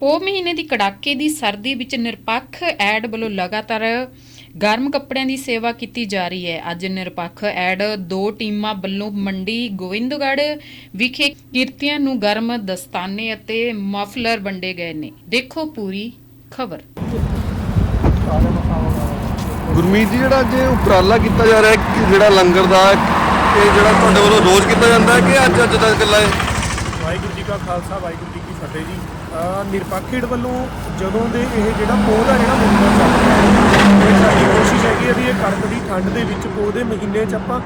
ਪੋ ਮਹੀਨੇ ਦੀ ਕੜਾਕੇ ਦੀ ਸਰਦੀ ਵਿੱਚ ਨਿਰਪੱਖ ਐਡ ਵੱਲੋਂ ਲਗਾਤਾਰ ਗਰਮ ਕੱਪੜਿਆਂ ਦੀ ਸੇਵਾ ਕੀਤੀ ਜਾ ਰਹੀ ਹੈ। ਅੱਜ ਨਿਰਪੱਖ ਐਡ ਦੋ ਟੀਮਾਂ ਵੱਲੋਂ ਮੰਡੀ ਗੋਇੰਦਗੜ੍ਹ ਵਿਖੇ ਕਿਰਤੀਆਂ ਨੂੰ ਗਰਮ ਦਸਤਾਨੇ ਅਤੇ ਮਫਲਰ ਵੰਡੇ ਗਏ ਨੇ। ਦੇਖੋ ਪੂਰੀ ਖਬਰ। ਗੁਰਮੀਤ ਜੀ, ਜਿਹੜਾ ਅੱਜ ਉਪਰਾਲਾ ਕੀਤਾ ਜਾ ਰਿਹਾ ਹੈ, ਜਿਹੜਾ ਲੰਗਰ ਦਾ, ਇਹ ਜਿਹੜਾ ਤੁਹਾਡੇ ਵੱਲੋਂ ਰੋਜ਼ ਕੀਤਾ ਜਾਂਦਾ ਹੈ ਕਿ ਅੱਜ ਅੱਜ ਦਾ ਇਕੱਲਾ ਹੈ ਵਾਹਿਗੁਰੂ ਜੀ ਕਾ ਖਾਲਸਾ, ਵਾਹਿਗੁਰੂ ਜੀ ਕੀ ਫਤਿਹ ਜੀ। ਅਹ ਨਿਰਪੱਖੇੜ ਵੱਲੋਂ ਜਦੋਂ ਦੇ ਇਹ ਜਿਹੜਾ ਪੋਹ ਦਾ ਜਿਹੜਾ ਮਹੀਨਾ ਚੱਲ ਰਿਹਾ ਹੈ ਸਾਡੀ ਕੋਸ਼ਿਸ਼ ਹੈਗੀ ਹੈ ਵੀ ਇਹ ਕਣਕ ਦੀ ਠੰਡ ਦੇ ਵਿੱਚ ਪੋਹ ਦੇ ਮਹੀਨੇ 'ਚ ਆਪਾਂ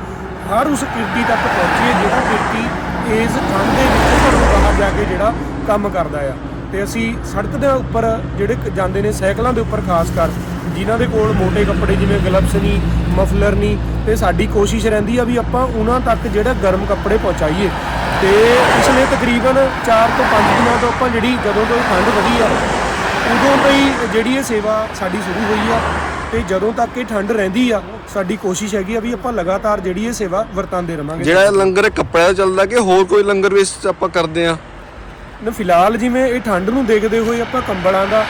ਹਰ ਉਸ ਕਿਰਤੀ ਤੱਕ ਪਹੁੰਚੀਏ ਜਿਹੜਾ ਕਿਰਤੀ ਇਸ ਠੰਡ ਦੇ ਵਿੱਚ ਘਰੋਂ ਬਾਹਰ ਜਾ ਕੇ ਜਿਹੜਾ ਕੰਮ ਕਰਦਾ ਆ। ਤੇ ਅਸੀਂ ਸੜਕ ਦੇ ਉੱਪਰ ਜਿਹੜੇ ਕ- ਜਾਂਦੇ ਨੇ ਸਾਈਕਲਾਂ ਦੇ ਉੱਪਰ ਖਾਸ ਕਰ, ਜਿਨ੍ਹਾਂ ਦੇ ਕੋਲ ਮੋٹے ਕੱਪੜੇ ਜਿਵੇਂ ਗਲਵਸ ਨਹੀਂ ਮਫਲਰ ਨਹੀਂ ਤੇ ਸਾਡੀ ਕੋਸ਼ਿਸ਼ ਰਹਿੰਦੀ ਆ ਵੀ ਆਪਾਂ ਉਹਨਾਂ ਤੱਕ ਜਿਹੜਾ ਗਰਮ ਕੱਪੜੇ ਪਹੁੰਚਾਈਏ। ਤੇ ਪਿਛਲੇ ਤਕਰੀਬਨ 4 ਤੋਂ 5 ਦਿਨਾਂ ਤੋਂ ਆਪਾਂ ਜਿਹੜੀ ਜਦੋਂ ਤੋਂ ਠੰਡ ਵਧੀ ਆ ਉਦੋਂ ਤੋਂ ਹੀ ਜਿਹੜੀ ਇਹ ਸੇਵਾ ਸਾਡੀ ਸ਼ੁਰੂ ਹੋਈ ਆ। ਤੇ ਜਦੋਂ ਤੱਕ ਇਹ ਠੰਡ ਰਹਿੰਦੀ ਆ ਸਾਡੀ ਕੋਸ਼ਿਸ਼ ਹੈਗੀ ਆ ਵੀ ਆਪਾਂ ਲਗਾਤਾਰ ਜਿਹੜੀ ਇਹ ਸੇਵਾ ਵਰਤਾਂਦੇ ਰਵਾਂਗੇ। ਜਿਹੜਾ ਲੰਗਰ ਕੱਪੜਿਆਂ ਦਾ ਚੱਲਦਾ ਕਿ ਹੋਰ ਕੋਈ ਲੰਗਰ ਵੀ ਆਪਾਂ ਕਰਦੇ ਆ? ਨਾ ਫਿਲਹਾਲ ਜਿਵੇਂ ਇਹ ਠੰਡ ਨੂੰ ਦੇਖਦੇ ਹੋਏ ਆਪਾਂ ਕੰਬਲਾਂ ਦਾ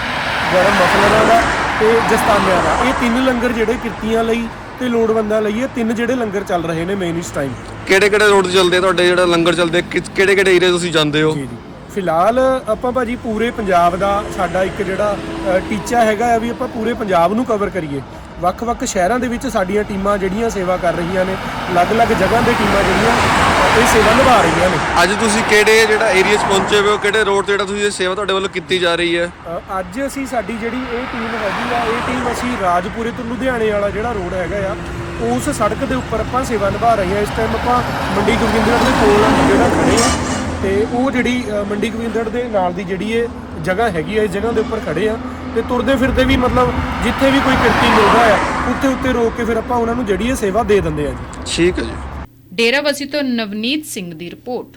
ਗਰਮ ਮਫਲਰਾਂ ਦਾ ਤੇ ਜਸਤਾਨਿਆਂ ਦਾ ਇਹ ਤਿੰਨ ਲੰਗਰ ਜਿਹੜੇ ਕਿਰਤੀਆਂ ਲਈ ਤੇ ਲੋੜਵੰਦਾਂ ਲਈ ਇਹ ਤਿੰਨ ਜਿਹੜੇ ਲੰਗਰ ਚੱਲ ਰਹੇ ਨੇ ਮੇਨ ਇਸ ਟਾਈਮ ਕਿਹੜੇ ਕਿਹੜੇ ਰੋਡ ਤੇ ਚੱਲਦੇ ਆ? ਤੁਹਾਡੇ ਜਿਹੜਾ ਲੰਗਰ ਚੱਲਦੇ ਕਿਹੜੇ ਕਿਹੜੇ ਏਰੀਆ ਤੁਸੀਂ ਜਾਂਦੇ ਹੋ? ਜੀ ਜੀ। ਫਿਲਹਾਲ ਆਪਾਂ ਭਾਜੀ ਪੂਰੇ ਪੰਜਾਬ ਦਾ ਸਾਡਾ ਇੱਕ ਜਿਹੜਾ ਟੀਚਾ ਹੈਗਾ ਆ ਵੀ ਆਪਾਂ ਪੂਰੇ ਪੰਜਾਬ ਨੂੰ ਕਵਰ ਕਰੀਏ। ਵੱਖ-ਵੱਖ ਸ਼ਹਿਰਾਂ ਦੇ ਵਿੱਚ ਸਾਡੀਆਂ ਟੀਮਾਂ ਜਿਹੜੀਆਂ ਸੇਵਾ ਕਰ ਰਹੀਆਂ ਨੇ ਅਲੱਗ-ਅਲੱਗ ਜਗ੍ਹਾ ਦੇ ਟੀਮਾਂ ਜਿਹੜੀਆਂ ਇਹ ਸੇਵਾ ਨਿਭਾ ਰਹੀਆਂ ਨੇ। ਅੱਜ ਤੁਸੀਂ ਕਿਹੜੇ ਜਿਹੜਾ ਏਰੀਆ 'ਚ ਪਹੁੰਚੇ ਹੋ ਕਿਹੜੇ ਰੋਡ ਤੇ ਜਿਹੜਾ ਤੁਸੀਂ ਇਹ ਸੇਵਾ ਤੁਹਾਡੇ ਵੱਲੋਂ ਕੀਤੀ ਜਾ ਰਹੀ ਹੈ? ਅੱਜ ਅਸੀਂ ਸਾਡੀ ਜਿਹੜੀ ਇਹ ਟੀਮ ਹੈਗੀ ਆ ਇਹ ਟੀਮ ਅਸੀਂ ਰਾਜਪੁਰੇ ਤੋਂ ਲੁਧਿਆਣੇ ਵਾਲਾ ਜਿਹੜਾ ਰੋਡ ਹੈਗਾ ਆ ਉਸ ਸੜਕ ਦੇ ਉੱਪਰ ਆਪਾਂ ਸੇਵਾ ਨਿਭਾ ਰਹੇ ਹਾਂ। ਇਸ ਟਾਈਮ ਆਪਾਂ ਮੰਡੀ ਗੋਬਿੰਦਗੜ੍ਹ ਦੇ ਕੋਲ ਜਿਹੜਾ ਖੜੇ ਆ ਤੇ ਉਹ ਜਿਹੜੀ ਮੰਡੀ ਗੋਬਿੰਦਗੜ੍ਹ ਦੇ ਨਾਲ ਦੀ ਜਿਹੜੀ ਇਹ ਜਗ੍ਹਾ ਹੈਗੀ ਆ ਇਸ ਜਗ੍ਹਾ ਦੇ ਉੱਪਰ ਖੜੇ ਆ ਤੇ ਤੁਰਦੇ ਫਿਰਦੇ ਵੀ ਮਤਲਬ ਜਿੱਥੇ ਵੀ ਕੋਈ ਕਿਰਤੀ ਮਿਲਦਾ ਆ ਉੱਥੇ ਉੱਤੇ ਰੋਕ ਕੇ ਫਿਰ ਆਪਾਂ ਉਹਨਾਂ ਨੂੰ ਜਿਹੜੀ ਇਹ ਸੇਵਾ ਦੇ ਦਿੰਦੇ ਆ ਜੀ। ਠੀਕ ਹੈ ਜੀ। ਡੇਰਾਬੱਸੀ ਤੋਂ ਨਵਨੀਤ ਸਿੰਘ ਦੀ ਰਿਪੋਰਟ।